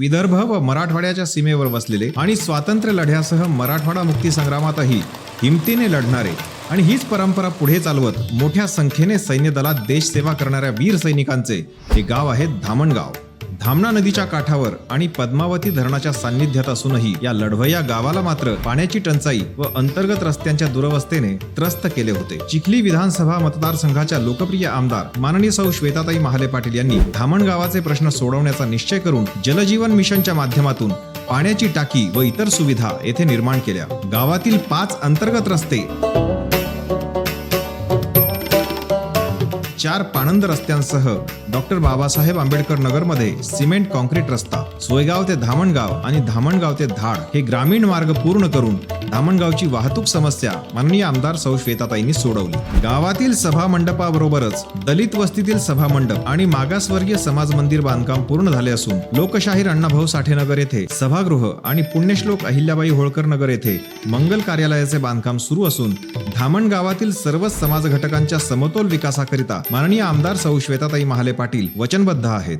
विदर्भ व मराठवाड्याच्या सीमेवर वसलेले आणि स्वातंत्र्य लढ्यासह मराठवाडा मुक्ती संग्रामातही हिमतीने लढणारे आणि हीच परंपरा पुढे चालवत मोठ्या संख्येने सैन्य दलात देशसेवा करणाऱ्या वीर सैनिकांचे हे गाव आहे धामणगाव. धामणा नदीच्या काठावर आणि पद्मावती धरणाच्या सान्निध्यात असूनही या लढवय्या गावाला मात्र पाण्याची टंचाई व अंतर्गत रस्त्यांच्या दुरवस्थेने त्रस्त केले होते. चिखली विधानसभा मतदारसंघाच्या लोकप्रिय आमदार माननीय सौ श्वेताताई महाले पाटील यांनी धामण गावाचे प्रश्न सोडवण्याचा निश्चय करून जलजीवन मिशनच्या माध्यमातून पाण्याची टाकी व इतर सुविधा येथे निर्माण केल्या. गावातील पाच अंतर्गत रस्ते चार पाणंद रस्त्यांसह डॉक्टर बाबासाहेब आंबेडकर नगरमध्ये सिमेंट कॉन्क्रीट रस्ता सोयगाव ते धामणगाव आणि धामणगाव ते धाड हे ग्रामीण मार्ग पूर्ण करून धामणगावची वाहतूक समस्या माननीय आमदार सौ श्वेताताईंनी सोडवली. गावातील सभा मंडपाबरोबरच दलित वस्तीतील सभा मंडप आणि मागासवर्गीय समाज मंदिर बांधकाम पूर्ण झाले असून लोकशाहीर अण्णाभाऊ साठे नगर येथे सभागृह आणि पुण्यश्लोक अहिल्याबाई होळकर नगर येथे मंगल कार्यालयाचे बांधकाम सुरू असून धामण गावातील सर्वच समाज घटकांच्या समतोल विकासाकरिता माननीय आमदार सौ श्वेताताई महाले पाटील वचनबद्ध आहेत.